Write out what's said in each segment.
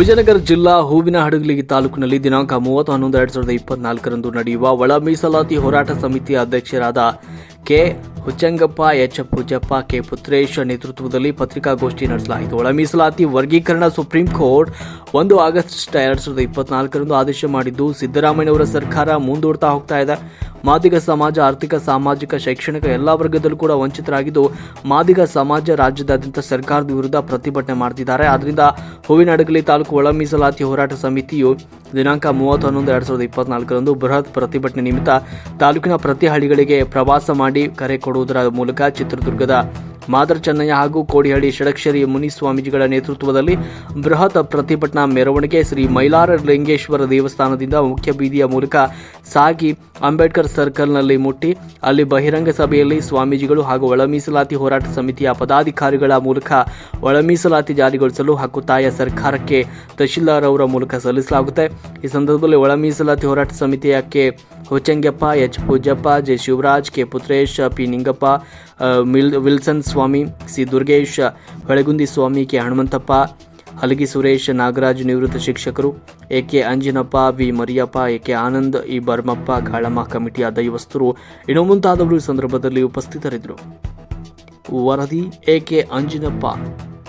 ವಿಜಯನಗರ ಜಿಲ್ಲಾ ಹೂವಿನ ಹಡಗಲಿ ತಾಲೂಕಿನಲ್ಲಿ ದಿನಾಂಕ ಮೂವತ್ತು ಹನ್ನೊಂದು ಎರಡ್ ಸಾವಿರದ ಇಪ್ಪತ್ನಾಲ್ಕರಂದು ನಡೆಯುವ ಒಳ ಮೀಸಲಾತಿ ಹೋರಾಟ ಸಮಿತಿಯ ಅಧ್ಯಕ್ಷರಾದ K Huchchangappa, H Poojappa K Putresh ನೇತೃತ್ವದಲ್ಲಿ ಪತ್ರಿಕಾಗೋಷ್ಠಿ ನಡೆಸಲಾಯಿತು. ಒಳ ಮೀಸಲಾತಿ ವರ್ಗೀಕರಣ ಸುಪ್ರೀಂ ಕೋರ್ಟ್ ಒಂದು ಆಗಸ್ಟ್ ಎರಡ್ ಸಾವಿರದ ಇಪ್ಪತ್ನಾಲ್ಕರಂದು ಆದೇಶ ಮಾಡಿದ್ದು, ಸಿದ್ದರಾಮಯ್ಯನವರ ಸರ್ಕಾರ ಮುಂದೂಡ್ತಾ ಹೋಗ್ತಾ ಇದೆ. ಮಾದಿಗ ಸಮಾಜ, ಆರ್ಥಿಕ, ಸಾಮಾಜಿಕ, ಶೈಕ್ಷಣಿಕ ಎಲ್ಲಾ ವರ್ಗದಲ್ಲೂ ಕೂಡ ವಂಚಿತರಾಗಿದ್ದು ಮಾದಿಗ ಸಮಾಜ ರಾಜ್ಯದಾದ್ಯಂತ ಸರ್ಕಾರದ ವಿರುದ್ಧ ಪ್ರತಿಭಟನೆ ಮಾಡ್ತಿದ್ದಾರೆ. ಆದ್ರಿಂದ ಹೂವಿನಡಗಲಿ ತಾಲೂಕು ಒಳ ಮೀಸಲಾತಿ ಹೋರಾಟ ಸಮಿತಿಯು ದಿನಾಂಕ ಮೂವತ್ತು ಹನ್ನೊಂದು ಎರಡ್ ಸಾವಿರದ ಇಪ್ಪತ್ನಾಲ್ಕರಂದು ಬೃಹತ್ ಪ್ರತಿಭಟನೆ ನಿಮಿತ್ತ ತಾಲೂಕಿನ ಪ್ರತಿ ಹಳ್ಳಿಗಳಿಗೆ ಪ್ರವಾಸ ಮಾಡಿ ಕರೆ ಕೊಡುವುದರ ಮೂಲಕ ಚಿತ್ರದುರ್ಗದ ಮಾದರ್ ಚೆನ್ನಯ್ಯ ಹಾಗೂ ಕೋಡಿಹಳ್ಳಿ ಷಡಕ್ಷರಿ ಮುನಿ ಸ್ವಾಮೀಜಿಗಳ ನೇತೃತ್ವದಲ್ಲಿ ಬೃಹತ್ ಪ್ರತಿಭಟನಾ ಮೆರವಣಿಗೆ ಶ್ರೀ ಮೈಲಾರ ಲಿಂಗೇಶ್ವರ ದೇವಸ್ಥಾನದಿಂದ ಮುಖ್ಯ ಬೀದಿಯ ಮೂಲಕ ಸಾಗಿ ಅಂಬೇಡ್ಕರ್ ಸರ್ಕಲ್ನಲ್ಲಿ ಮುಟ್ಟಿ. ಅಲ್ಲಿ ಬಹಿರಂಗ ಸಭೆಯಲ್ಲಿ ಸ್ವಾಮೀಜಿಗಳು ಹಾಗೂ ಒಳಮೀಸಲಾತಿ ಹೋರಾಟ ಸಮಿತಿಯ ಪದಾಧಿಕಾರಿಗಳ ಮೂಲಕ ಒಳಮೀಸಲಾತಿ ಜಾರಿಗೊಳಿಸಲು ಹಕ್ಕುತ್ತಾಯ ಸರ್ಕಾರಕ್ಕೆ ತಹಶೀಲ್ದಾರ್ ಅವರ ಮೂಲಕ ಸಲ್ಲಿಸಲಾಗುತ್ತೆ. ಈ ಸಂದರ್ಭದಲ್ಲಿ ಒಳಮೀಸಲಾತಿ ಹೋರಾಟ ಸಮಿತಿಯ K Huchchangappa, H. Poojappa, J. Shivaraj, K. Putresh, P. Ningappa Mill, Wilson Swamy, C. Durgesh, Holegundi Swamy, K. Hanumanthappa, Halagi Suresh, Nagaraj ನಿವೃತ್ತ ಶಿಕ್ಷಕರು, A. K. Anjinappa, V. Mariyappa, A. K. Anand, E. Barmappa Kalamma ಕಮಿಟಿಯ ದೈವಸ್ಥರು. ಇನ್ನು ಮುಂತಾದವರು ಈ ಸಂದರ್ಭದಲ್ಲಿ ಉಪಸ್ಥಿತರಿದ್ದರು. ವರದಿ A. K. Anjinappa.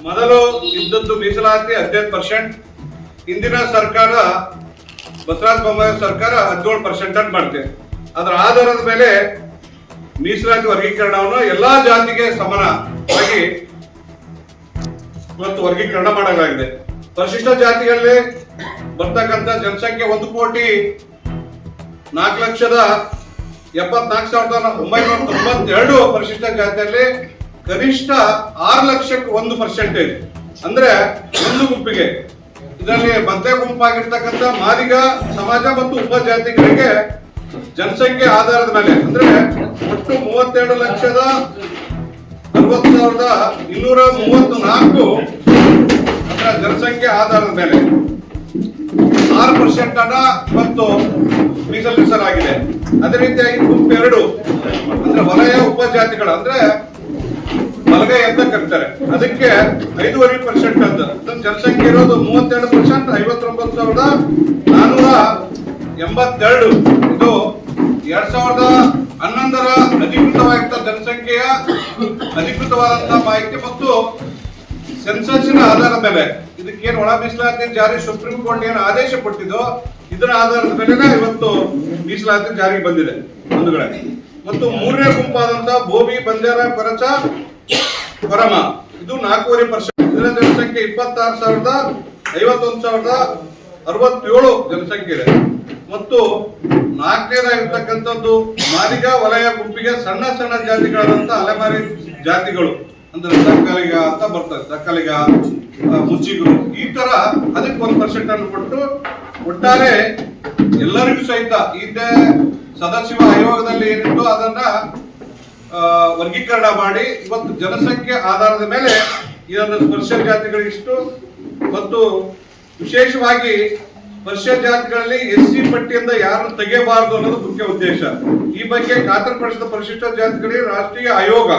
ಮೊದಲು ಇದ್ದದ್ದು ಮೀಸಲಾತಿ ಹದಿನೈದು ಪರ್ಸೆಂಟ್. ಹಿಂದಿನ ಸರ್ಕಾರ ಬಸವರಾಜ ಬೊಮ್ಮಾಯಿ ಸರ್ಕಾರ ಹದಿನೇಳು ಪರ್ಸೆಂಟ್ ಅಂತ ಮಾಡ್ತೇವೆ ಅದರ ಆಧಾರದ ಮೇಲೆ ಮೀಸಲಾತಿ ವರ್ಗೀಕರಣವನ್ನು ಎಲ್ಲಾ ಜಾತಿಗೆ ಸಮಾನವಾಗಿ ಇವತ್ತು ವರ್ಗೀಕರಣ ಮಾಡಲಾಗಿದೆ. ಪರಿಶಿಷ್ಟ ಜಾತಿಗಳಲ್ಲಿ ಬರ್ತಕ್ಕಂಥ ಜನಸಂಖ್ಯೆ ಒಂದು ಕೋಟಿ ನಾಲ್ಕು ಲಕ್ಷದ ಎಪ್ಪತ್ನಾಲ್ಕು ಸಾವಿರದ ಒಂಬೈನೂರ ತೊಂಬತ್ತೆರಡು ಪರಿಶಿಷ್ಟ ಜಾತಿಯಲ್ಲಿ ಕನಿಷ್ಠ ಆರು ಲಕ್ಷಕ್ಕೆ ಒಂದು ಪರ್ಸೆಂಟೇಜ್ ಅಂದ್ರೆ ಒಂದು ಗುಂಪಿಗೆ ಇದರಲ್ಲಿ ಮಧ್ಯ ಗುಂಪಾಗಿರ್ತಕ್ಕಂಥ ಮಾದಿಗ ಸಮಾಜ ಮತ್ತು ಉಪಜಾತಿಗಳಿಗೆ ಜನಸಂಖ್ಯೆ ಆಧಾರದ ಮೇಲೆ, ಅಂದ್ರೆ ಒಟ್ಟು ಮೂವತ್ತೆರಡು ಲಕ್ಷದ ಅರವತ್ತು ಸಾವಿರದ ಇನ್ನೂರ ಮೂವತ್ತು ನಾಲ್ಕು ಅದರ ಜನಸಂಖ್ಯೆ ಆಧಾರದ ಮೇಲೆ. ಆರು ಪರ್ಸೆಂಟ್ ಅನ್ನ ಇವತ್ತು ಮೀಸಲಿಸಲಾಗಿದೆ ಅದೇ ರೀತಿಯಾಗಿ ಗುಂಪೆರಡು, ಅಂದ್ರೆ ವಲಯ ಉಪಜಾತಿಗಳು, ಅಂದ್ರೆ ಬಲಗೈ ಅಂತ ಕರೀತಾರೆ. ಅದಕ್ಕೆ ಐದೂವರೆ ಪರ್ಸೆಂಟ್ ಅಂತ. ಜನಸಂಖ್ಯೆ ಇರೋದು ಮೂವತ್ತೆರಡು ಪರ್ಸೆಂಟ್ ಐವತ್ತೊಂಬತ್ತು ಸಾವಿರದ ನಾನೂರ ಎಂಬತ್ತೆರಡು. ಇದು ಎರಡ್ ಸಾವಿರದ ಹನ್ನೊಂದರ ಅಧಿಕೃತವಾಗಿದ್ದ ಜನಸಂಖ್ಯೆಯ ಅಧಿಕೃತವಾದಂತಹ ಮಾಹಿತಿ ಮತ್ತು ಸೆನ್ಸಸ್ನ ಆಧಾರದ ಮೇಲೆ. ಇದಕ್ಕೇನು ಒಳ ಮೀಸಲಾತಿ ಜಾರಿ, ಸುಪ್ರೀಂ ಕೋರ್ಟ್ ಏನು ಆದೇಶ ಕೊಟ್ಟಿದ್ದೋ ಇದರ ಆಧಾರದ ಮೇಲೆ ಇವತ್ತು ಮೀಸಲಾತಿ ಜಾರಿಗೆ ಬಂದಿದೆ. ಮತ್ತು ಮೂರನೇ ಗುಂಪಾದಂತಹ ಭೋಬಿ ಬಂಜಾರ ಕೊರಚ ಕೊರಮ ಇದು ನಾಲ್ಕೂವರೆ ಪರ್ಸೆಂಟ್ ಇದರ ಜನಸಂಖ್ಯೆ ಇಪ್ಪತ್ತಾರು ಸಾವಿರದ ಐವತ್ತೊಂದು ಸಾವಿರದ ಅರವತ್ತೇಳು ಜನಸಂಖ್ಯೆ ಇದೆ. ಮತ್ತು ನಾಲ್ಕನೇದಾಗಿರ್ತಕ್ಕಂಥದ್ದು ಮಾದಿಗ ವಲಯ ಗುಂಪಿಗೆ ಸಣ್ಣ ಸಣ್ಣ ಜಾತಿಗಳಾದಂಥ ಅಲೆಮಾರಿ ಜಾತಿಗಳು. ಅಂದ್ರೆ ದಕ್ಕಲಿಗ ಅಂತ ಬರ್ತದೆ. ದಕ್ಕಲಿಗ ಮುಚ್ಚಿಗರು. ಈ ತರ ಅದಕ್ಕೆ ಒಂದು ಪರ್ಸೆಂಟ್ ಅನ್ನು ಕೊಟ್ಟು ಒಟ್ಟಾರೆ ಎಲ್ಲರಿಗೂ ಸಹಿತ ಹಿಂದೆ ಸದಾಶಿವ ಆಯೋಗದಲ್ಲಿ ಏನಿತ್ತು ಅದನ್ನ ವರ್ಗೀಕರಣ ಮಾಡಿ, ಇವತ್ತು ಜನಸಂಖ್ಯೆ ಆಧಾರದ ಮೇಲೆ ಇದನ್ನು ಸ್ಪರ್ಶ ಜಾತಿಗಳಿಷ್ಟು ಮತ್ತು ವಿಶೇಷವಾಗಿ ಸ್ಪರ್ಶ ಜಾತಿಗಳಲ್ಲಿ ಎಸ್ ಸಿ ಪಟ್ಟಿಯಿಂದ ಯಾರು ತೆಗೆಯಬಾರದು ಅನ್ನೋದು ಮುಖ್ಯ ಉದ್ದೇಶ. ಈ ಬಗ್ಗೆ ಖಾತರಿಪಡಿಸಿದ ಪರಿಶಿಷ್ಟ ಜಾತಿಗಳಿಗೆ ರಾಷ್ಟ್ರೀಯ ಆಯೋಗ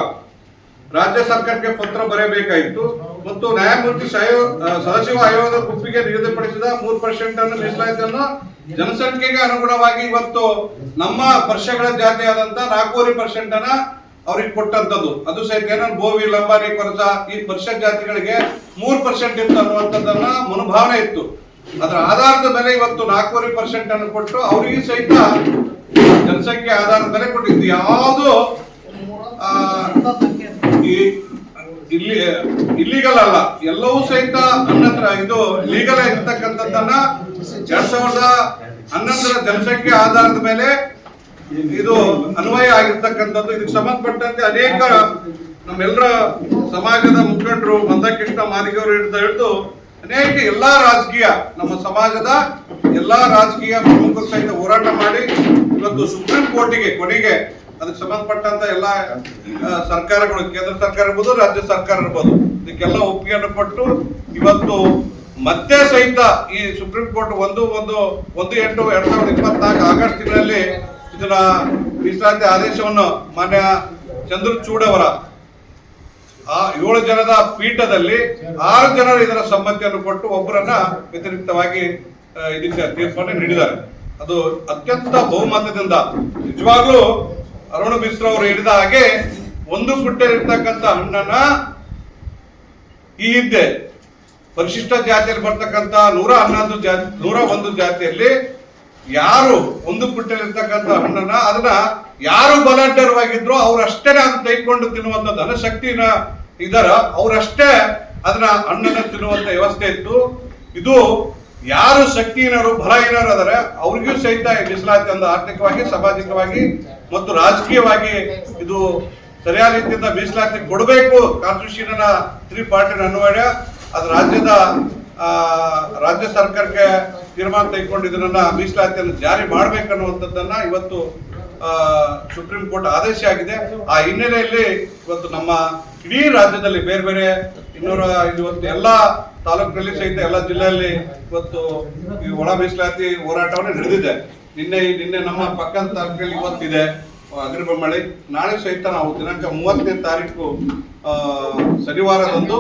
ರಾಜ್ಯ ಸರ್ಕಾರಕ್ಕೆ ಪತ್ರ ಬರೆಯಬೇಕಾಯಿತು. ಮತ್ತು ನ್ಯಾಯಮೂರ್ತಿ ಸದಸ್ಯ ಆಯೋಗದ ಗುಂಪಿಗೆ ನಿಗದಿಪಡಿಸಿದ ಮೂರು ಪರ್ಸೆಂಟ್ ಅನ್ನು ಮೀಸಲಾತಿಯನ್ನು ಜನಸಂಖ್ಯೆಗೆ ಅನುಗುಣವಾಗಿ ಇವತ್ತು ನಮ್ಮ ವರ್ಷಗಳ ಜಾತಿಯಾದಂತಹ ನಾಲ್ಕೂವರೆ ಪರ್ಸೆಂಟ್ ಅನ್ನ ಅವ್ರಿಗೆ ಕೊಟ್ಟಂತದ್ದು ಅದು ಸಹಿತ ಗೋವಿ ಲಂಬಾರಿ ಕೊರಸ, ಈ ಪರಿಷತ್ ಜಾತಿಗಳಿಗೆ ಮೂರ್ ಪರ್ಸೆಂಟ್ ಇತ್ತು ಅನ್ನುವಂಥದ್ದನ್ನ ಮನೋಭಾವನೆ ಇತ್ತು. ಅದರ ಆಧಾರದ ಮೇಲೆ ಇವತ್ತು ನಾಲ್ಕೂವರೆ ಪರ್ಸೆಂಟ್ ಅನ್ನು ಕೊಟ್ಟು ಅವರಿಗೆ ಸಹಿತ ಜನಸಂಖ್ಯೆ ಆಧಾರದ ಮೇಲೆ ಕೊಟ್ಟಿದ್ದು. ಯಾವುದು ಇಲ್ಲಿ ಇಲ್ಲಿಗಲ್ ಅಲ್ಲ. ಎಲ್ಲವೂ ಸಹಿತ ಅನ್ನತ್ರ ಇದು ಲೀಗಲ್ ಆಗಿರ್ತಕ್ಕಂಥದ್ದನ್ನ ಎರಡ್ ಸಾವಿರದ ಹನ್ನೊಂದರ ಜನಸಂಖ್ಯೆ ಆಧಾರದ ಮೇಲೆ ಇದು ಅನ್ವಯ ಆಗಿರ್ತಕ್ಕಂಥದ್ದು. ಇದಕ್ಕೆ ಸಂಬಂಧಪಟ್ಟಂತೆ ಅನೇಕ ನಮ್ಮೆಲ್ಲರ ಸಮಾಜದ ಮುಖಂಡರು ಮಂದಕೃಷ್ಣ ಮಾದಿಗವರು ಹಿಡಿದ ಹಿಡಿದು ಅನೇಕ ಎಲ್ಲಾ ರಾಜಕೀಯ, ನಮ್ಮ ಸಮಾಜದ ಎಲ್ಲಾ ರಾಜಕೀಯ ಪ್ರಮುಖ ಸಹಿತ ಹೋರಾಟ ಮಾಡಿ ಇವತ್ತು ಸುಪ್ರೀಂ ಕೋರ್ಟಿಗೆ ಕೊನೆಗೆ ಅದಕ್ಕೆ ಸಂಬಂಧಪಟ್ಟಂತ ಎಲ್ಲ ಸರ್ಕಾರಗಳು, ಕೇಂದ್ರ ಸರ್ಕಾರ ಇರ್ಬೋದು, ರಾಜ್ಯ ಸರ್ಕಾರ ಇರ್ಬೋದು, ಇದಕ್ಕೆಲ್ಲ ಒಪ್ಪಿಗೆಯನ್ನು ಕೊಟ್ಟು ಇವತ್ತು ಮತ್ತೆ ಸಹಿತ ಈ ಸುಪ್ರೀಂ ಕೋರ್ಟ್ ಒಂದು ಒಂದು ಒಂದು ಎಂಟು, ಎರಡ್ ಸಾವಿರದ ಇಪ್ಪತ್ನಾಲ್ಕು ಆಗಸ್ಟ್ ತಿಂಗಳಲ್ಲಿ ಇದನ್ನ ಮೀಸಲಾತಿ ಆದೇಶವನ್ನು ಮಾನ್ಯ ಚಂದ್ರಚೂಡ್ ಅವರ ಆ ಏಳು ಜನದ ಪೀಠದಲ್ಲಿ ಆರು ಜನರು ಇದರ ಸಮ್ಮತಿಯನ್ನು ಕೊಟ್ಟು ಒಬ್ಬರನ್ನ ವ್ಯತಿರಿಕ್ತವಾಗಿ ಇದಕ್ಕೆ ತೀರ್ಪನ್ನು ನೀಡಿದ್ದಾರೆ. ಅದು ಅತ್ಯಂತ ಬಹುಮತದಿಂದ, ನಿಜವಾಗ್ಲೂ ಅರುಣ್ ಮಿಶ್ರ ಅವರು ಹೇಳಿದ ಹಾಗೆ ಒಂದು ಪುಟ್ಟಲ್ಲಿರ್ತಕ್ಕಂಥ ಹಣ್ಣನ್ನ ಈ ಹಿಂದೆ ಪರಿಶಿಷ್ಟ ಜಾತಿಯಲ್ಲಿ ಬರ್ತಕ್ಕಂಥ ನೂರ ಹನ್ನೊಂದು ಜಾತಿ, ನೂರ ಒಂದು ಜಾತಿಯಲ್ಲಿ ಯಾರು ಒಂದು ಪುಟ್ಟಲ್ಲಿರ್ತಕ್ಕಂಥ ಹಣ್ಣನ್ನ ಅದನ್ನ ಯಾರು ಬಲಾಢ್ಯರವಾಗಿದ್ರು ಅವರಷ್ಟೇ ಅದನ್ನ ತೆಗೆದುಕೊಂಡು ತಿನ್ನುವಂತ ಧನಶಕ್ತಿನ ಇದಾರ ಅವರಷ್ಟೇ ಅದನ್ನ ಹಣ್ಣನ್ನ ತಿನ್ನುವಂತ ವ್ಯವಸ್ಥೆ ಇತ್ತು. ಇದು ಯಾರು ಶಕ್ತಿಹೀನರು, ಬಲಹೀನರು ಅದರ ಅವ್ರಿಗೂ ಸಹಿತ ಮೀಸಲಾತಿ ಒಂದು ಆರ್ಥಿಕವಾಗಿ, ಸಾಮಾಜಿಕವಾಗಿ ಮತ್ತು ರಾಜಕೀಯವಾಗಿ ಇದು ಸರಿಯಾದ ರೀತಿಯಿಂದ ಮೀಸಲಾತಿ ಕೊಡಬೇಕು. ಕಾನ್ಸ್ಟಿಟ್ಯೂಷನ್ ತ್ರೀ ಪಾರ್ಟಿ ಅನ್ವಯ, ಅದು ರಾಜ್ಯದ ರಾಜ್ಯ ಸರ್ಕಾರಕ್ಕೆ ತೀರ್ಮಾನ ತೆಗೆದುಕೊಂಡು ಇದನ್ನ ಮೀಸಲಾತಿಯನ್ನು ಜಾರಿ ಮಾಡಬೇಕನ್ನುವಂಥದ್ದನ್ನ ಇವತ್ತು ಸುಪ್ರೀಂ ಕೋರ್ಟ್ ಆದೇಶ ಆಗಿದೆ. ಆ ಹಿನ್ನೆಲೆಯಲ್ಲಿ ಇವತ್ತು ನಮ್ಮ ಇಡೀ ರಾಜ್ಯದಲ್ಲಿ ಬೇರೆ ಬೇರೆ ಇನ್ನೂರ ಇವತ್ತು ಎಲ್ಲ ತಾಲೂಕಿನಲ್ಲಿ ಸಹಿತ ಎಲ್ಲ ಜಿಲ್ಲೆಯಲ್ಲಿ ಇವತ್ತು ಈ ಒಳ ಮೀಸಲಾತಿ ಹೋರಾಟವನ್ನು ನಡೆದಿದೆ. ನಿನ್ನೆ ನಿನ್ನೆ ನಮ್ಮ ಪಕ್ಕದ ತಾಲೂಕಲ್ಲಿ ಇವತ್ತಿದೆ ಅಗ್ರಿಬೊಮ್ಮಳಿ ನಾಳೆ ಸಹಿತ ನಾವು ದಿನಾಂಕ ಮೂವತ್ತನೇ ತಾರೀಕು ಶನಿವಾರದಂದು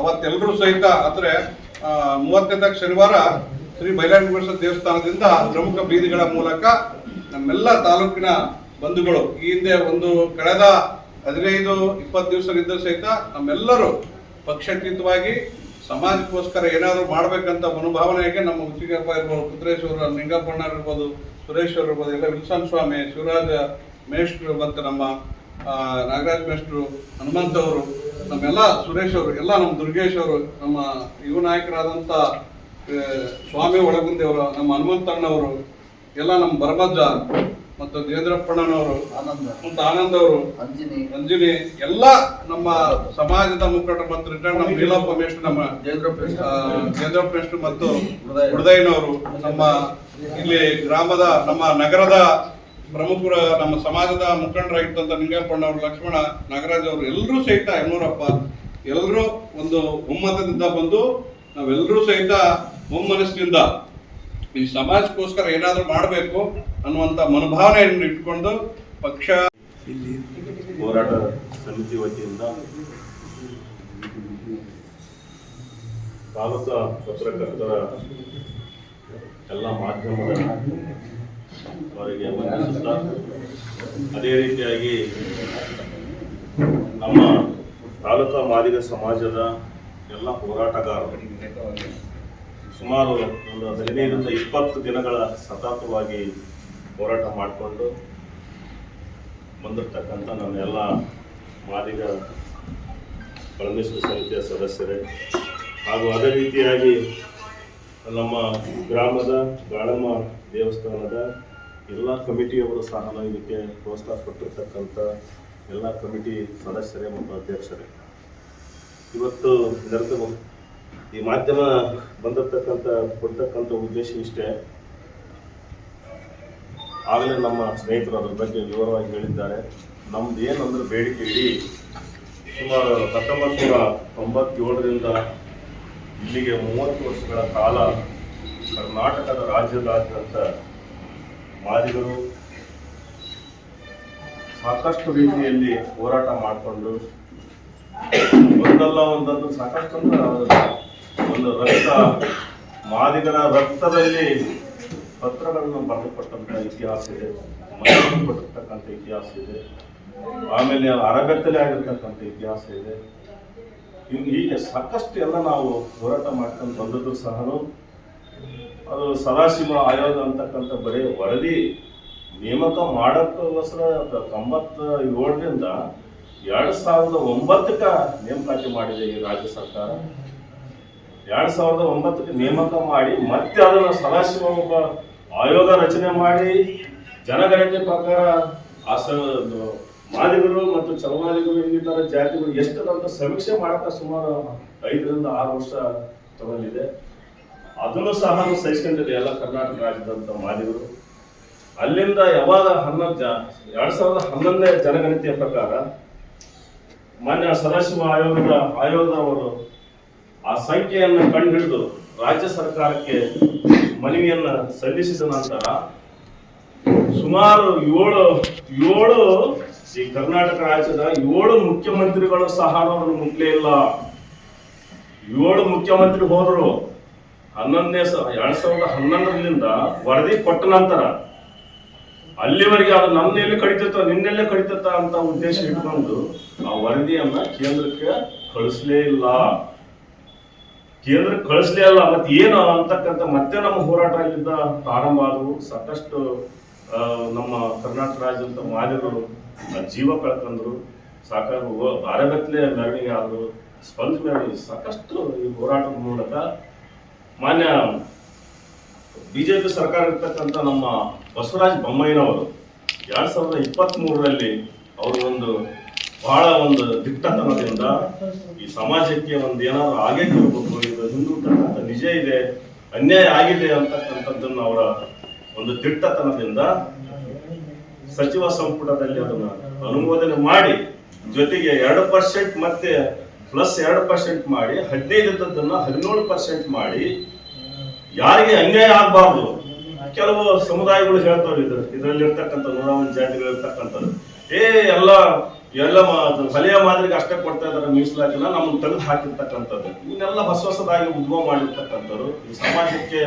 ಅವತ್ತೆಲ್ಲರೂ ಸಹಿತ ಅಂದ್ರೆ ಮೂವತ್ತನೇ ತಾರೀಕು ಶನಿವಾರ ಶ್ರೀ ಬೈಲಾಂಡ ದೇವಸ್ಥಾನದಿಂದ ಪ್ರಮುಖ ಬೀದಿಗಳ ಮೂಲಕ ನಮ್ಮೆಲ್ಲ ತಾಲೂಕಿನ ಬಂಧುಗಳು, ಈ ಹಿಂದೆ ಒಂದು ಕಳೆದ ಹದಿನೈದು, ಇಪ್ಪತ್ತು ದಿವಸದಿಂದ ಸಹಿತ ನಮ್ಮೆಲ್ಲರೂ ಪಕ್ಷಾತೀತವಾಗಿ ಸಮಾಜಕ್ಕೋಸ್ಕರ ಏನಾದರೂ ಮಾಡಬೇಕಂತ ಮನೋಭಾವನೆಗೆ ನಮ್ಮ ಉಚ್ಚಿಗಪ್ಪ ಇರ್ಬೋದು, ಪುತ್ರೇಶ್ವರ ನಿಂಗಪ್ಪಣ್ಣ ಇರ್ಬೋದು, ಸುರೇಶ್ವರ್ ಇರ್ಬೋದು, ಎಲ್ಲ ವಿಲ್ಸನ್ ಸ್ವಾಮಿ, ಶಿವರಾಜ ಮೇಷ್ಟ್ರು ಮತ್ತು ನಮ್ಮ ನಾಗರಾಜ್ ಮೇಷ್ಟ್ರು ಹನುಮಂತ ಅವರು ನಮ್ಮೆಲ್ಲ ಸುರೇಶ್ ಅವರು ಎಲ್ಲ ನಮ್ಮ ದುರ್ಗೇಶ್ ಅವರು ನಮ್ಮ ಯುವ ನಾಯಕರಾದಂಥ ಸ್ವಾಮಿ ಒಳಗುಂದಿ ಅವರು ನಮ್ಮ ಹನುಮಂತಣ್ಣವರು ಎಲ್ಲ ನಮ್ಮ ಬರಬಜ್ಜ ಮತ್ತು ದೇವೇಂದ್ರಪ್ಪಣ್ಣನವರು ಮತ್ತು ಆನಂದ್ ಅವರು ಅಂಜಿನಿ. ಅಂಜುನಿ ಎಲ್ಲ ನಮ್ಮ ಸಮಾಜದ ಮುಖಂಡ ಮತ್ತು ರಿಟರ್ನ್ ನಮ್ಮ ನೀಲಪ್ಪ ಮೇಷ್ಟ್ರು ನಮ್ಮ ಕೇಂದ್ರಪ್ಪ ಮೇಷ್ಟ್ರು ಮತ್ತು ಹೃದಯನವರು ನಮ್ಮ ಇಲ್ಲಿ ಗ್ರಾಮದ ನಮ್ಮ ನಗರದ ಪ್ರಮುಖರ ನಮ್ಮ ಸಮಾಜದ ಮುಖಂಡರಾಗಿರ್ತಂತ ನಿಂಗಪ್ಪಣ್ಣವರು ಲಕ್ಷ್ಮಣ ನಾಗರಾಜ್ ಅವರು ಎಲ್ಲರೂ ಸಹಿತ ಯಮನೂರಪ್ಪ ಎಲ್ಲರೂ ಒಂದು ಒಮ್ಮತದಿಂದ ಬಂದು ನಾವೆಲ್ಲರೂ ಸಹಿತ ಒಮ್ಮನಸ್ಸಿನಿಂದ ಈ ಸಮಾಜಕ್ಕೋಸ್ಕರ ಏನಾದರೂ ಮಾಡಬೇಕು ಅನ್ನುವಂಥ ಮನೋಭಾವನೆಯನ್ನು ಇಟ್ಕೊಂಡು ಪಕ್ಷ ಇಲ್ಲಿ ಹೋರಾಟ ಸಮಿತಿ ವತಿಯಿಂದ ತಾಲೂಕಾ ಪತ್ರಕರ್ತರ ಎಲ್ಲ ಮಾಧ್ಯಮದ ಅವರಿಗೆ ವಂದಿಸುತ್ತಾ ಅದೇ ರೀತಿಯಾಗಿ ನಮ್ಮ ತಾಲೂಕಾ ಮಾದಿಗ ಸಮಾಜದ ಎಲ್ಲ ಹೋರಾಟಗಾರರು ಸುಮಾರು ಒಂದು ಹದಿನೈದರಿಂದ ಇಪ್ಪತ್ತು ದಿನಗಳ ಸತತವಾಗಿ ಹೋರಾಟ ಮಾಡಿಕೊಂಡು ಬಂದಿರತಕ್ಕಂಥ ನನ್ನೆಲ್ಲ ಮಾದಿಗ ಪರಮೇಶ್ವರ ಸಮಿತಿಯ ಸದಸ್ಯರೇ. ಹಾಗೂ ಅದೇ ರೀತಿಯಾಗಿ ನಮ್ಮ ಗ್ರಾಮದ ಗಾಳಮ್ಮ ದೇವಸ್ಥಾನದ ಎಲ್ಲ ಕಮಿಟಿಯವರು ಸಹ ಇದಕ್ಕೆ ಪ್ರೋತ್ಸಾಹ ಕೊಟ್ಟಿರ್ತಕ್ಕಂಥ ಎಲ್ಲ ಕಮಿಟಿ ಸದಸ್ಯರೇ ಮತ್ತು ಅಧ್ಯಕ್ಷರೇ. ಇವತ್ತು ನೆರೆದ ಈ ಮಾಧ್ಯಮ ಬಂದಿರತಕ್ಕಂಥ ಕೊಡ್ತಕ್ಕಂಥ ಉದ್ದೇಶ ಇಷ್ಟೇ. ಆಗಲೇ ನಮ್ಮ ಸ್ನೇಹಿತರು ಅದ್ರ ಬಗ್ಗೆ ವಿವರವಾಗಿ ಹೇಳಿದ್ದಾರೆ. ನಮ್ದು ಏನಂದ್ರೆ ಬೇಡಿಕೆ ಇಡೀ ಸುಮಾರು ಹತ್ತೊಂಬತ್ತು ನೂರ ತೊಂಬತ್ತೇಳರಿಂದ ಇಲ್ಲಿಗೆ ಮೂವತ್ತು ವರ್ಷಗಳ ಕಾಲ ಕರ್ನಾಟಕದ ರಾಜ್ಯದಾದ್ಯಂತ ಮಾದಿಗರು ಸಾಕಷ್ಟು ರೀತಿಯಲ್ಲಿ ಹೋರಾಟ ಮಾಡಿಕೊಂಡು ಒಂದಲ್ಲ ಒಂದೊಂದು ಸಾಕಷ್ಟು ಒಂದು ರಕ್ತ, ಮಾದಿಗರ ರಕ್ತದಲ್ಲಿ ಪತ್ರಗಳನ್ನು ಬರೆದುಕೊಟ್ಟಂತಹ ಇತಿಹಾಸ ಇದೆ ಕೊಟ್ಟಿರ್ತಕ್ಕಂಥ ಇತಿಹಾಸ ಇದೆ, ಆಮೇಲೆ ಅರಗತ್ತಲೆ ಆಗಿರ್ತಕ್ಕಂಥ ಇತಿಹಾಸ ಇದೆ. ಹೀಗೆ ಸಾಕಷ್ಟು ಎಲ್ಲ ನಾವು ಹೋರಾಟ ಮಾಡ್ಕೊಂಡು ಬಂದದ್ದು ಸಹ ಅದು ಸದಾಶಿವ ಆಯೋಗ ಅಂತಕ್ಕಂಥ ಬರೀ ವರದಿ ನೇಮಕ ಮಾಡೋಕ್ಕೋಸ್ಕರ ತೊಂಬತ್ತ ಏಳರಿಂದ ಎರಡು ಸಾವಿರದ ಒಂಬತ್ತಕ್ಕೆ ನೇಮಕಾತಿ ಮಾಡಿದೆ ಈ ರಾಜ್ಯ ಸರ್ಕಾರ. ಎರಡ್ ಸಾವಿರದ ಒಂಬತ್ತಕ್ಕೆ ನೇಮಕ ಮಾಡಿ ಮತ್ತೆ ಅದನ್ನು ಸದಾಶಿವ ಒಬ್ಬ ಆಯೋಗ ರಚನೆ ಮಾಡಿ ಜನಗಣತಿ ಪ್ರಕಾರ ಆ ಸ ಮಾದಿಗರು ಮತ್ತು ಚಲಮಾದಿಗರು ಇನ್ನಿತರ ಜಾತಿಗಳು ಎಷ್ಟದಂತ ಸಮೀಕ್ಷೆ ಮಾಡಕ್ಕೆ ಸುಮಾರು ಐದರಿಂದ ಆರು ವರ್ಷ ತಗೊಂಡಿದೆ. ಅದನ್ನು ಸಹ ಸಹಿಸ್ಕೊಂಡಿದೆ ಎಲ್ಲ ಕರ್ನಾಟಕ ರಾಜ್ಯದಂತ ಮಾದಿಗರು ಅಲ್ಲಿಂದ ಯಾವಾಗ ಹನ್ನೊಂದು ಜ, ಎರಡ್ ಸಾವಿರದ ಹನ್ನೊಂದನೇ ಜನಗಣತಿಯ ಪ್ರಕಾರ ಮಾನ್ಯ ಸದಾಶಿವ ಆಯೋಗದ ಆಯೋಗದವರು ಆ ಸಂಖ್ಯೆಯನ್ನು ಕಂಡುಹಿಡಿದು ರಾಜ್ಯ ಸರ್ಕಾರಕ್ಕೆ ಮನವಿಯನ್ನ ಸಲ್ಲಿಸಿದ ನಂತರ ಸುಮಾರು ಏಳು ಏಳು ಈ ಕರ್ನಾಟಕ ರಾಜ್ಯದ ಏಳು ಮುಖ್ಯಮಂತ್ರಿಗಳು ಸಹ ಅವರು ಮುಟ್ಲೇ ಇಲ್ಲ. ಏಳು ಮುಖ್ಯಮಂತ್ರಿ ಹೋದ್ರು ಹನ್ನೊಂದನೇ ಎರಡ್ ಸಾವಿರದ ಹನ್ನೊಂದರಿಂದ ವರದಿ ಕೊಟ್ಟ ನಂತರ ಅಲ್ಲಿವರೆಗೆ ಅದು ನನ್ನೆಲ್ಲಿ ಕಡಿತತ್ತ ನಿನ್ನೆಲ್ಲೇ ಕಡಿತತ್ತ ಅಂತ ಉದ್ದೇಶ ಇಟ್ಕೊಂಡು ಆ ವರದಿಯನ್ನ ಕೇಂದ್ರಕ್ಕೆ ಕಳಿಸ್ಲೇ ಇಲ್ಲ. ಕೇಂದ್ರಕ್ಕೆ ಕಳಿಸ್ಲೇ ಇಲ್ಲ ಮತ್ತೆ ಏನು ಅಂತಕ್ಕಂಥ ಮತ್ತೆ ನಮ್ಮ ಹೋರಾಟ ಇಲ್ಲಿಂದ ಪ್ರಾರಂಭ ಆದವು. ಸಾಕಷ್ಟು ನಮ್ಮ ಕರ್ನಾಟಕ ರಾಜ್ಯದ ಮಾದಿಗರು ಜೀವ ಕಳ್ಕೊಂಡ್ರು. ಸಾಕಷ್ಟು ಅರೆಗತ್ಲೆ ಮೆರವಣಿಗೆ ಆದ್ರು ಸ್ಪಂದ ಮೆರವಣಿಗೆ, ಸಾಕಷ್ಟು ಈ ಹೋರಾಟದ ಮೂಲಕ ಮಾನ್ಯ ಬಿಜೆಪಿ ಸರ್ಕಾರ ಇರ್ತಕ್ಕಂಥ ನಮ್ಮ ಬಸವರಾಜ ಬೊಮ್ಮಾಯಿನವರು ಎರಡ್ ಸಾವಿರದ ಇಪ್ಪತ್ತ್ ಮೂರರಲ್ಲಿ ಅವರು ಒಂದು ಬಹಳ ಒಂದು ದಿಟ್ಟತನದಿಂದ ಈ ಸಮಾಜಕ್ಕೆ ಒಂದು ಏನಾದ್ರು ಆಗೇ ಇರಬೇಕು ಇದು ಹಿಂದೂತಕ್ಕಂಥ ನಿಜ ಇದೆ, ಅನ್ಯಾಯ ಆಗಿದೆ ಅಂತಕ್ಕಂಥದ್ದನ್ನು ಅವರ ಒಂದು ದಿಟ್ಟತನದಿಂದ ಸಚಿವ ಸಂಪುಟದಲ್ಲಿ ಅದನ್ನ ಅನುಮೋದನೆ ಮಾಡಿ ಜೊತೆಗೆ ಎರಡು ಪರ್ಸೆಂಟ್ ಮತ್ತೆ ಪ್ಲಸ್ ಎರಡು ಪರ್ಸೆಂಟ್ ಮಾಡಿ, ಹದಿನೈದು ಇದ್ದದ್ದನ್ನ ಹದಿನೇಳು ಪರ್ಸೆಂಟ್ ಮಾಡಿ, ಯಾರಿಗೆ ಅನ್ಯಾಯ ಆಗಬಾರ್ದು. ಕೆಲವು ಸಮುದಾಯಗಳು ಹೇಳ್ತಾವೆ ಇದ್ರ ಇದರಲ್ಲಿ ಇರ್ತಕ್ಕಂಥ ಜಾತಿಗಳಿರ್ತಕ್ಕಂಥದ್ದು. ಜಾತಿಗಳು ಇರ್ತಕ್ಕಂಥದ್ದು ಏ, ಎಲ್ಲ ಎಲ್ಲ ಹಳೆಯ ಮಾದರಿಗೆ ಅಷ್ಟೇ ಕೊಡ್ತಾ ಇದ್ದಾರೆ, ಮೀಸಲಾತಿನ ನಮ್ಮನ್ನು ತೆಗೆದು ಹಾಕಿರ್ತಕ್ಕಂಥದ್ದು. ಇವನ್ನೆಲ್ಲ ಹೊಸ ಹೊಸದಾಗಿ ಉದ್ಭವ ಮಾಡಿರ್ತಕ್ಕಂಥವ್ರು ಈ ಸಮಾಜಕ್ಕೆ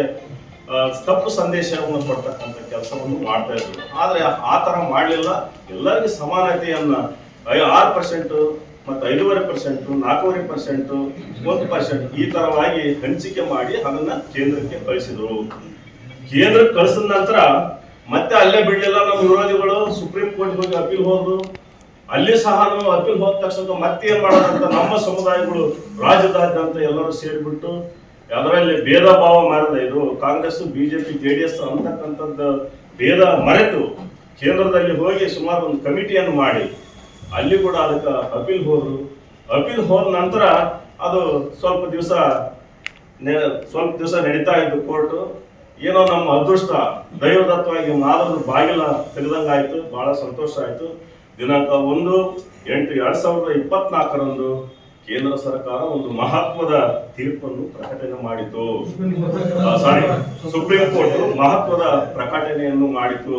ತಪ್ಪು ಸಂದೇಶವನ್ನು ಕೊಡ್ತಕ್ಕಂಥ ಕೆಲಸವನ್ನು ಮಾಡ್ತಾ ಇದ್ರು ಆದ್ರೆ ಆ ತರ ಮಾಡಲಿಲ್ಲ. ಎಲ್ಲರಿಗೂ ಸಮಾನತೆಯನ್ನು ಆರು ಪರ್ಸೆಂಟ್ ಮತ್ತು ಐದೂವರೆ ಪರ್ಸೆಂಟು ನಾಲ್ಕೂವರೆ ಪರ್ಸೆಂಟು ಒಂದು ಪರ್ಸೆಂಟ್ ಈ ತರವಾಗಿ ಹಂಚಿಕೆ ಮಾಡಿ ಅದನ್ನ ಕೇಂದ್ರಕ್ಕೆ ಕಳಿಸಿದರು. ಕೇಂದ್ರಕ್ಕೆ ಕಳಿಸಿದ ನಂತರ ಮತ್ತೆ ಅಲ್ಲೇ ಬಿಡಲಿಲ್ಲ ನಮ್ಮ ವಿರೋಧಿಗಳು, ಸುಪ್ರೀಂ ಕೋರ್ಟ್ ಹೋಗಿ ಅಪೀಲ್ ಹೋದ್ರು. ಅಲ್ಲಿ ಸಹ ನಾವು ಅಪೀಲ್ ಹೋದ ತಕ್ಷಣ ಮತ್ತೆ ಏನ್ ಮಾಡೋದಂತ ನಮ್ಮ ಸಮುದಾಯಗಳು ರಾಜ್ಯದಾದ್ಯಂತ ಎಲ್ಲರೂ ಸೇರಿಬಿಟ್ಟು ಅದರಲ್ಲಿ ಭೇದ ಭಾವ ಮಾಡಿದ ಇದು ಕಾಂಗ್ರೆಸ್, ಬಿಜೆಪಿ ಎಸ್ ಅಂತಕ್ಕಂಥದ್ದು ಭೇದ ಮರೆತು ಕೇಂದ್ರದಲ್ಲಿ ಹೋಗಿ ಸುಮಾರು ಒಂದು ಕಮಿಟಿಯನ್ನು ಮಾಡಿ ಅಲ್ಲಿ ಕೂಡ ಅದಕ್ಕೆ ಅಪೀಲ್ ಹೋದ್ರು. ಅಪೀಲ್ ಹೋದ ನಂತರ ಅದು ಸ್ವಲ್ಪ ದಿವಸ ಸ್ವಲ್ಪ ದಿವಸ ನಡೀತಾ ಇದ್ದು ಕೋರ್ಟು. ಏನೋ ನಮ್ಮ ಅದೃಷ್ಟ, ದೈವದತ್ತವಾಗಿ ಮಾದರ ಬಾಗಿಲ ತೆಗೆದಂಗಾಯ್ತು ಬಹಳ ಸಂತೋಷ ಆಯ್ತು. ದಿನಾಂಕ ಒಂದು, ಎಂಟು, ಎರಡ್ ಸಾವಿರದ ಇಪ್ಪತ್ನಾಲ್ಕರಂದು ಕೇಂದ್ರ ಸರ್ಕಾರ ಒಂದು ಮಹತ್ವದ ತೀರ್ಪನ್ನು ಪ್ರಕಟಣೆ ಮಾಡಿತು. ಸಾರಿ ಸುಪ್ರೀಂ ಕೋರ್ಟ್ ಮಹತ್ವದ ಪ್ರಕಟಣೆಯನ್ನು ಮಾಡಿತು.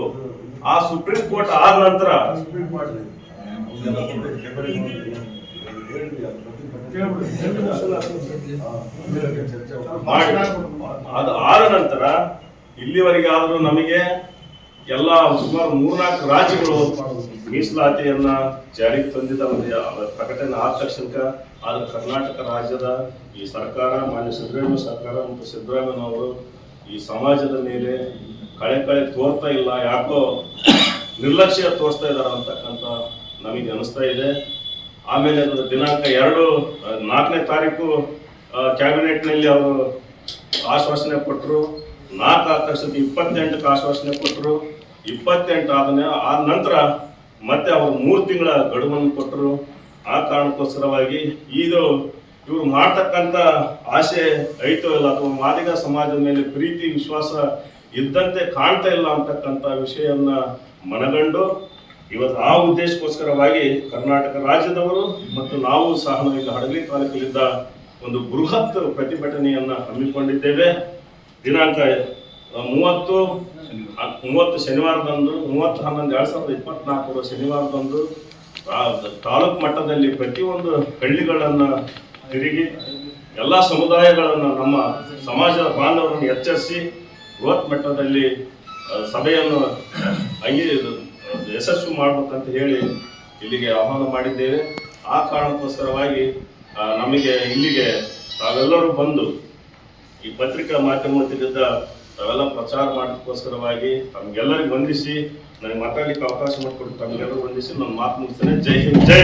ಆ ಸುಪ್ರೀಂ ಕೋರ್ಟ್ ಆದ ನಂತರ ಅದು ಆದ ನಂತರ ಇಲ್ಲಿವರೆಗೆ ಆದರೂ ನಮಗೆ ಎಲ್ಲ ಸುಮಾರು ಮೂರ್ನಾಲ್ಕು ರಾಜ್ಯಗಳು ಮೀಸಲಾತಿಯನ್ನ ಜಾರಿಗೆ ತಂದಿದ್ದ ಪ್ರಕಟಣೆ ಆದ ತಕ್ಷಣ ಆದ್ರೆ ಕರ್ನಾಟಕ ರಾಜ್ಯದ ಈ ಸರ್ಕಾರ, ಮಾನ್ಯ ಸಿದ್ದರಾಮಯ್ಯ ಸರ್ಕಾರ ಮತ್ತು ಸಿದ್ದರಾಮಯ್ಯನವರು ಈ ಸಮಾಜದ ಮೇಲೆ ಕಳೆ ಕಳೆ ತೋರ್ತಾ ಇಲ್ಲ, ಯಾಕೋ ನಿರ್ಲಕ್ಷ್ಯ ತೋರಿಸ್ತಾ ಇದ್ದಾರೆ ಅಂತಕ್ಕಂಥ ನಮಗೆ ಅನಿಸ್ತಾ ಇದೆ. ಆಮೇಲೆ ಅದರ ದಿನಾಂಕ ಎರಡು ನಾಲ್ಕನೇ ತಾರೀಕು ಕ್ಯಾಬಿನೆಟ್ನಲ್ಲಿ ಅವರು ಆಶ್ವಾಸನೆ ಕೊಟ್ಟರು ನಾಲ್ಕು ತಕ್ಷಣ ಇಪ್ಪತ್ತೆಂಟಕ್ಕೆ ಆಶ್ವಾಸನೆ ಕೊಟ್ಟರು ಇಪ್ಪತ್ತೆಂಟು ಆದನೆ, ಆದ ನಂತರ ಮತ್ತೆ ಅವರು ಮೂರು ತಿಂಗಳ ಗಡುವನ್ನು ಕೊಟ್ಟರು ಆ ಕಾರಣಕ್ಕೋಸ್ಕರವಾಗಿ ಇದು ಇವರು ಮಾಡ್ತಕ್ಕಂಥ ಆಸೆ ಐತೋ ಇಲ್ಲ ಅಥವಾ ಮಾದಿಗ ಸಮಾಜದ ಮೇಲೆ ಪ್ರೀತಿ, ವಿಶ್ವಾಸ ಇದ್ದಂತೆ ಕಾಣ್ತಾ ಇಲ್ಲ ಅಂತಕ್ಕಂಥ ವಿಷಯವನ್ನು ಮನಗಂಡು ಇವತ್ತು ಆ ಉದ್ದೇಶಕ್ಕೋಸ್ಕರವಾಗಿ ಕರ್ನಾಟಕ ರಾಜ್ಯದವರು ಮತ್ತು ನಾವು ಸಹ ಈಗ ಹಡಗಲಿ ತಾಲೂಕಿನಿಂದ ಒಂದು ಬೃಹತ್ ಪ್ರತಿಭಟನೆಯನ್ನ ಹಮ್ಮಿಕೊಂಡಿದ್ದೇವೆ. ದಿನಾಂಕ ಮೂವತ್ತು ಮೂವತ್ತು ಶನಿವಾರದಂದು ಮೂವತ್ತು ಹನ್ನೊಂದು, ಎರಡ್ ಸಾವಿರದ ಇಪ್ಪತ್ನಾಲ್ಕರ ಶನಿವಾರದಂದು ತಾಲೂಕು ಮಟ್ಟದಲ್ಲಿ ಪ್ರತಿಯೊಂದು ಹಳ್ಳಿಗಳನ್ನ ತಿರುಗಿ, ಎಲ್ಲ ಸಮುದಾಯಗಳನ್ನ ನಮ್ಮ ಸಮಾಜದ ಬಾಂಧವರನ್ನು ಎಚ್ಚರಿಸಿ, ಬೃಹತ್ ಮಟ್ಟದಲ್ಲಿ ಸಭೆಯನ್ನು ಅಂಗಿ ಯಶಸ್ವಿ ಮಾಡಬೇಕಂತ ಹೇಳಿ ಇಲ್ಲಿಗೆ ಆಹ್ವಾನ ಮಾಡಿದ್ದೇವೆ. ಆ ಕಾರಣಕ್ಕೋಸ್ಕರವಾಗಿ ನಮಗೆ ಇಲ್ಲಿಗೆ ತಾವೆಲ್ಲರೂ ಬಂದು ಈ ಪತ್ರಿಕಾ ಮಾಧ್ಯಮದಿಂದ ತಾವೆಲ್ಲ ಪ್ರಚಾರ ಮಾಡೋಕ್ಕೋಸ್ಕರವಾಗಿ ತಮಗೆಲ್ಲರಿಗೆ ವಂದಿಸಿ, ನನಗೆ ಮಾತಾಡಲಿಕ್ಕೆ ಅವಕಾಶ ಮಾಡಿಕೊಟ್ಟು ತಮಗೆಲ್ಲರೂ ವಂದಿಸಿ, ನನ್ನ ಮಾತು ಮುಗಿಸ್ತೇನೆ. ಜೈ ಹಿಂದ್, ಜೈ